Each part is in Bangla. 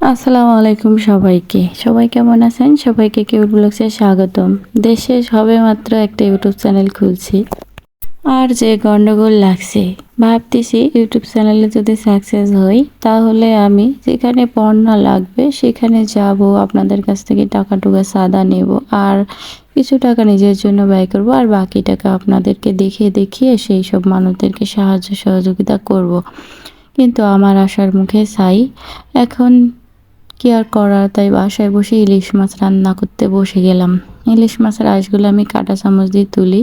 আসসালামু আলাইকুম সবাইকে। সবাই কেমন আছেন? সবাইকে কেউ ব্লগসে স্বাগতম। দেশে সবে মাত্র একটা ইউটিউব চ্যানেল খুলছি। আর যে গন্ডগোল লাগছে। ভাবতেছি ইউটিউব চ্যানেলে যদি সাকসেস হই, তাহলে আমি যেখানে পড়না লাগবে, সেখানে যাব, আপনাদের কাছ থেকে টাকা টুকা সাদা নেব, আর কিছু টাকা নিজের জন্য ব্যয় করব, আর বাকি টাকা আপনাদেরকে দেখিয়ে দেখিয়ে সেই সব মানুষদেরকে সাহায্য সহযোগিতা করব। কিন্তু আমার আশার মুখে ছাই, এখন কি আর করার? তাই বাসায় বসে ইলিশ মাছ রান্না করতে বসে গেলাম। ইলিশ মাছের আঁশগুলো আমি কাঁটা চামচ দিয়ে তুলি।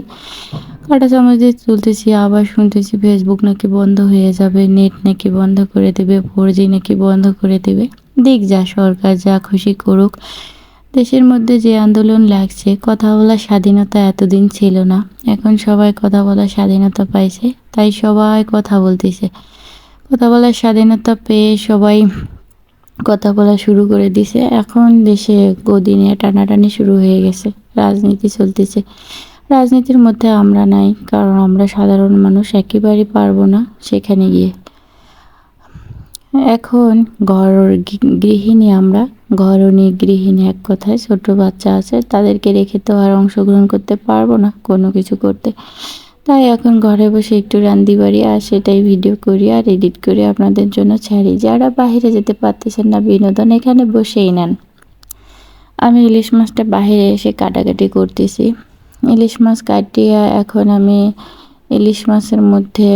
কাঁটা চামচ দিয়ে তুলতেছি, আবার শুনতেছি ফেসবুক নাকি বন্ধ হয়ে যাবে নেট নাকি বন্ধ করে দেবে ফোর জি নাকি বন্ধ করে দেবে। দিক যা সরকার যা খুশি করুক। দেশের মধ্যে যে আন্দোলন লাগছে, কথা বলার স্বাধীনতা এতদিন ছিল না। এখন সবাই কথা বলার স্বাধীনতা পাইছে, তাই সবাই কথা বলতেছে। কথা বলার স্বাধীনতা পেয়ে সবাই কথা বলা শুরু করে দিছে। এখন দেশে গদিনে টানাটানি শুরু হয়ে গেছে। রাজনীতি চলতেছে। রাজনীতির মধ্যে আমরা নাই, কারণ আমরা সাধারণ মানুষ একেবারেই পারব না সেখানে গিয়ে। এখন ঘর গৃহিণী আমরা, ঘরণী গৃহিণী এক কথায়, ছোট বাচ্চা আছে, তাদেরকে রেখে তো আর অংশগ্রহণ করতে পারব না কোনো কিছু করতে। তাই এখন ঘরে বসে একটু রান্দি বাড়ি আর সেটাই ভিডিও করি আর এডিট করি আপনাদের জন্য ছাড়ি। যারা বাহিরে যেতে পারতেছেন না, বিনোদন এখানে বসেই নেন। আমি ইলিশ মাছটা বাহিরে এসে কাটাকাটি করতেছি। ইলিশ মাছ কাটিয়ে এখন আমি ইলিশ মাছের মধ্যে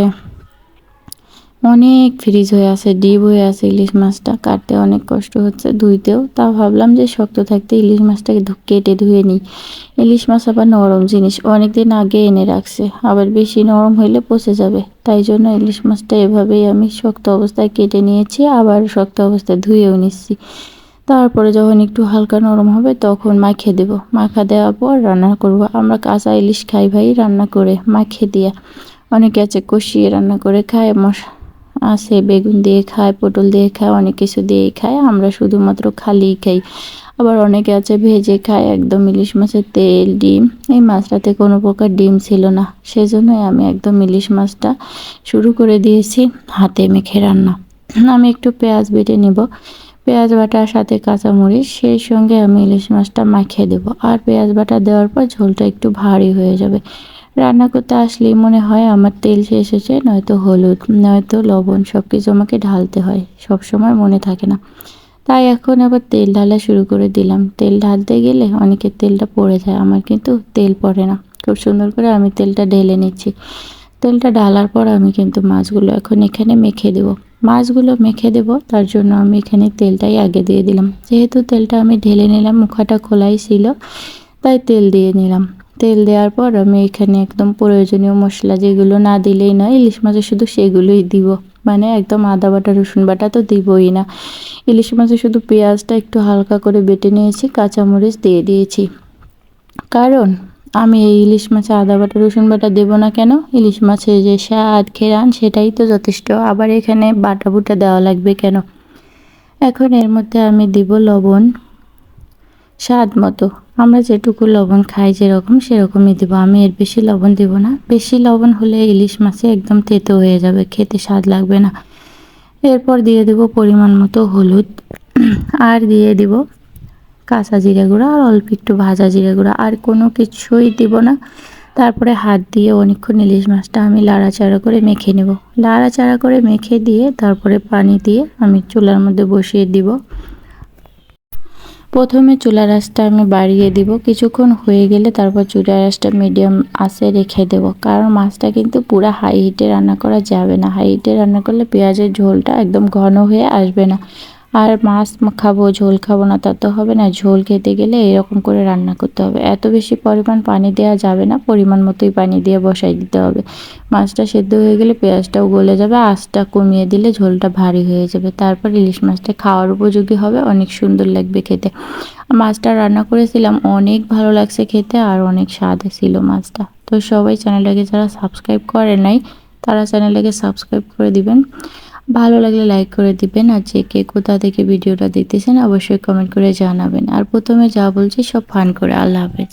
অনেক ফ্রিজ হয়ে আছে ডিপ হয়ে আছে ইলিশ মাছটা। কাটতে অনেক কষ্ট হচ্ছে, ধুইতেও। তা ভাবলাম যে শক্ত থাকতে ইলিশ মাছটাকে কেটে ধুয়ে নিই। ইলিশ মাছ আবার নরম জিনিস অনেক দিন আগে এনে রাখছে। আবার বেশি নরম হইলে পচে যাবে। তাই জন্য ইলিশ মাছটা এভাবেই আমি শক্ত অবস্থায় কেটে নিয়েছি, আবার শক্ত অবস্থায় ধুয়েও নিচ্ছি। তারপরে যখন একটু হালকা নরম হবে, তখন মাখিয়ে দেবো। মাখা দেওয়ার পর রান্না করব। আমরা কাঁচা ইলিশ খাই ভাই, রান্না করে মাখিয়ে দিয়ে। অনেকে আছে কষিয়ে রান্না করে খায়, মশা আছে বেগুন দিয়ে খায়, পটল দিয়ে খায়, অনেক কিছু দিয়েই খায়, আমরা শুধুমাত্র খালিই খাই। আবার অনেকে আছে ভেজে খায়, একদম ইলিশ মাছের তেল, ডিম। এই মাছটাতে কোনো প্রকার ডিম ছিল না, সেজন্যই আমি একদম ইলিশ মাছটা শুরু করে দিয়েছি, হাতে মেখে রান্না। আমি একটু পেঁয়াজ বেটে নেব। পেঁয়াজ বাটার সাথে কাঁচামরিচ, সেই সঙ্গে আমি ইলিশ মাছটা মাখিয়ে দেব। আর পেঁয়াজ বাটা দেওয়ার পর ঝোলটা একটু ভারী হয়ে যাবে। রান্না করতে আসলেই মনে হয় আমার তেল শেষ হয়েছে, নয়তো হলুদ, নয়তো লবণ সব কিছু আমাকে ঢালতে হয় সব সময় মনে থাকে না। তাই এখন আবার তেল ঢালা শুরু করে দিলাম। তেল ঢালতে গেলে অনেকের তেলটা পড়ে যায়, আমার কিন্তু তেল পড়ে না। খুব সুন্দর করে আমি তেলটা ঢেলে নিচ্ছি। তেলটা ঢালার পর আমি কিন্তু মাছগুলো এখন এখানে মেখে দেব। মাছগুলো মেখে দেব, তার জন্য আমি এখানে তেলটাই আগে দিয়ে দিলাম। যেহেতু তেলটা আমি ঢেলে নিলাম, মুখাটা খোলাই ছিল, তাই তেল দিয়ে নিলাম। তেল দেওয়ার পর আমি এখানে একদম প্রয়োজনীয় মশলা যেগুলো না দিলেই নয়, ইলিশ মাছে শুধু সেগুলোই দিব। মানে একদম আদা বাটা, রসুন বাটা তো দিবই না। ইলিশ মাছে শুধু পেঁয়াজটা একটু হালকা করে বেটে নিয়েছি, কাঁচামরিচ দিয়ে দিয়েছি। কারণ আমি এই ইলিশ মাছে আদা বাটা, রসুন বাটা দেবো না কেন? ইলিশ মাছের যে স্বাদ খেরান সেটাই তো যথেষ্ট। আবার এখানে বাটা বুটা দেওয়া লাগবে কেন? এখন এর মধ্যে আমি দিব লবণ, স্বাদ মতো। আমরা যেটুকু লবণ খাই যেরকম সেরকমই দেবো। আমি এর বেশি লবণ দেবো না। বেশি লবণ হলে ইলিশ মাছে একদম তেতো হয়ে যাবে। খেতে স্বাদ লাগবে না। এরপর দিয়ে দেব পরিমাণ মতো হলুদ। আর দিয়ে দেব কাঁচা জিরে গুঁড়া আর অল্প একটু ভাজা জিরে গুঁড়া। আর কোনো কিছুই দিব না। তারপরে হাত দিয়ে অনেকক্ষণ ইলিশ মাছটা আমি লাড়াচাড়া করে মেখে নেব। লাড়াচাড়া করে মেখে দিয়ে তারপরে পানি দিয়ে আমি চুলার মধ্যে বসিয়ে দিব। প্রথমে চুলা রাসটা আমি বাড়িয়ে দিব। কিছুক্ষণ হয়ে গেলে তারপর চুলা রাসটা মিডিয়াম আসে রেখে দেব। কারণ মাছটা কিন্তু পুরো হাই হিটে রান্না করা যাবে না। হাই হিটে রান্না করলে পেঁয়াজের ঝোলটা একদম ঘন হয়ে আসবে না। আর মাছ খাব, ঝোল খাব না, তা তো হবে না। ঝোল খেতে গেলে এরকম করে রান্না করতে হবে। এত বেশি পরিমাণ পানি দেওয়া যাবে না, পরিমাণ মতোই পানি দিয়ে বসাই দিতে হবে। মাছটা সেদ্ধ হয়ে গেলে পেঁয়াজটাও গলে যাবে, আঁচটা কমিয়ে দিলে ঝোলটা ভারী হয়ে যাবে। তারপর ইলিশ মাছটা খাওয়ার উপযোগী হবে, অনেক সুন্দর লাগবে খেতে। মাছটা রান্না করেছিলাম, অনেক ভালো লাগছে খেতে আর অনেক স্বাদ ছিল মাছটা। তো সবাই চ্যানেলটাকে যারা সাবস্ক্রাইব করে নাই, তারা চ্যানেলটাকে সাবস্ক্রাইব করে দিবেন। ভালো লাগলে লাইক করে দিবেন। আর যে কে কোথা থেকে ভিডিওটা দেখতেছেন, অবশ্যই কমেন্ট করে জানাবেন। আর প্রথমে যা বলছি সব ফান করে। আল্লাহ হাফেজ।